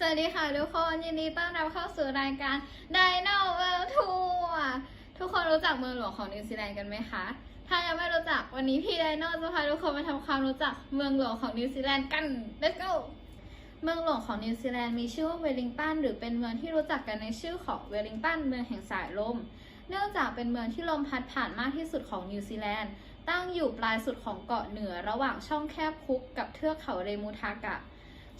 สวัสดีค่ะทุกคนยินดีต้อนรับเข้าสู่รายการ Dino World Tour ทุกคนรู้จักเมืองหลวงของนิวซีแลนด์กันไหมคะ ถ้ายังไม่รู้จักวันนี้พี่ไดโนจะพาทุกคนมาทำความรู้จักเมืองหลวงของนิวซีแลนด์กัน Let's go เมืองหลวงของนิวซีแลนด์มีชื่อว่าเวลลิงตันหรือเป็นเมืองที่รู้จักกันในชื่อของเวลลิงตันเมืองแห่งสายลม เนื่องจากเป็นเมืองที่ลมพัดผ่านมากที่สุดของนิวซีแลนด์ตั้งอยู่ปลายสุดของเกาะเหนือระหว่างช่องแคบคุกกับเทือกเขาเรมูทากะ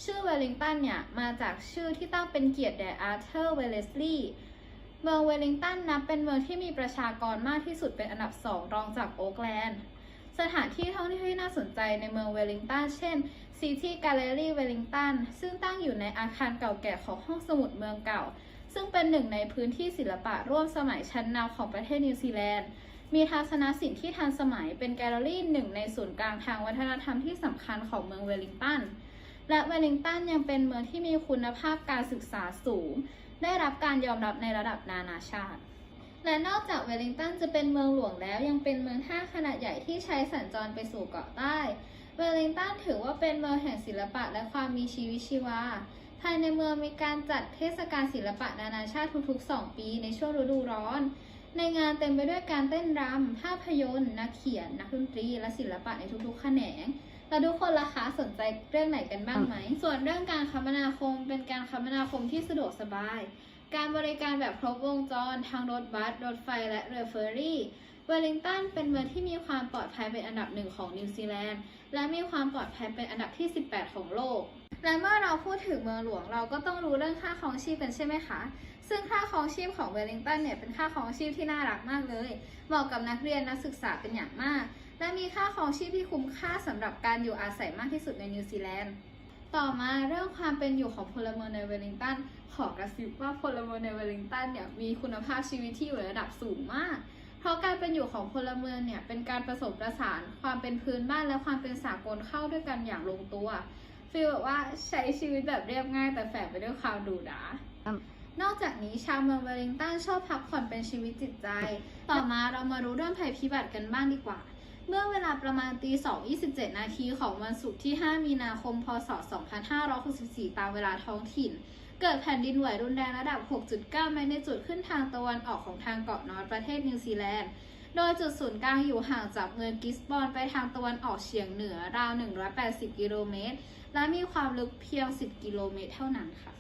ชื่อเวลลิงตันเนี่ย มาจากชื่อที่ตั้งเป็นเกียรติแด่อาร์เธอร์เวลเลสลีย์เมืองเวลลิงตันนับเป็นเมืองที่มีประชากรมากที่สุดเป็นอันดับสองรองจากโอ๊กแลนด์สถานที่ท่องเที่ยวที่น่าสนใจในเมืองเวลลิงตันเช่น City Gallery Wellington ซึ่งตั้งอยู่ในอาคารเก่าแก่ของห้องสมุดเมืองเก่า ซึ่งเป็นหนึ่งในพื้นที่ศิลปะร่วมสมัยชั้นนำของประเทศนิวซีแลนด์ มีทัศนศิลป์ที่ทันสมัยเป็นแกลเลอรี่หนึ่งในศูนย์กลางทางวัฒนธรรมที่สำคัญของเมืองเวลลิงตัน และเวลลิงตันยังเป็นเมืองที่มีคุณภาพการศึกษาสูง ได้รับการยอมรับในระดับนานาชาติ และนอกจากเวลลิงตันจะเป็นเมืองหลวงแล้วยังเป็นเมืองท่าขนาดใหญ่ที่ใช้สัญจรไปสู่เกาะใต้เวลลิงตันถือว่าเป็นเมืองแห่งศิลปะและความมีชีวิตชีวา ภายในเมืองมีการจัดเทศกาลศิลปะนานาชาติทุกๆ 2 ปีในช่วงฤดูร้อน ในงานเต็มไปด้วยการเต้นรำ ภาพยนตร์ นักเขียน นักดนตรี และศิลปะในทุกๆ แขนง แล้วทุกคนล่ะคะสนใจเรื่องไหนกันบ้างไหม ส่วนเรื่องการคมนาคมเป็นการคมนาคมที่สะดวกสบาย การบริการแบบครบวงจรทางรถบัส รถไฟและเรือเฟอร์รี่เวลลิงตันเป็นเมืองที่มีความปลอดภัยเป็นอันดับหนึ่งของนิวซีแลนด์ และมีความปลอดภัยเป็นอันดับที่ 18 ของโลก และเมื่อเราพูดถึงเมืองหลวงเราก็ต้องรู้เรื่องค่าครองชีพกันใช่ไหมคะ ซึ่งค่าครองชีพของเวลลิงตันเนี่ยเป็นค่าครองชีพที่น่ารักมากเลย เหมาะกับนักเรียนนักศึกษาเป็นอย่างมาก และมีค่าครองชีพที่คุ้มค่าสำหรับการอยู่อาศัยมากที่สุดในนิวซีแลนด์ ต่อมาเรื่องความเป็นอยู่ของพลเมืองในเวลลิงตัน ขอกระซิบว่าพลเมืองในเวลลิงตันเนี่ยมีคุณภาพชีวิตที่อยู่ระดับสูงมาก เพราะการเป็นอยู่ของพลเมืองเนี่ยเป็นการผสมประสานความเป็นพื้นบ้านและความเป็นสากลเข้าด้วยกันอย่างลงตัว ฟีลแบบว่าใช้ชีวิตแบบเรียบง่าย แต่แฝงไปด้วยความหรูหราอืมนอกจากนี้ชาวเมืองเวลลิงตันชอบพักผ่อนเป็นชีวิตจิตใจ ต่อมาเรามารู้เรื่องภัยพิบัติกันบ้างดีกว่า เมื่อเวลาประมาณตี2 27 นาทีของวันศุกร์ที่ 5 มีนาคม พศ 2564 ตามเวลาท้องถิ่น เกิดแผ่นดินไหวรุนแรงระดับ 6.9 แมกนิจูดขึ้นทางตะวันออกของทางเกาะนอร์ทประเทศนิวซีแลนด์ โดยจุดศูนย์กลางอยู่ห่างจากเมืองกิสบอนไปทางตะวันออกเฉียงเหนือราว 180 กิโลเมตร และมีความลึกเพียง 10 กิโลเมตรเท่านั้นค่ะ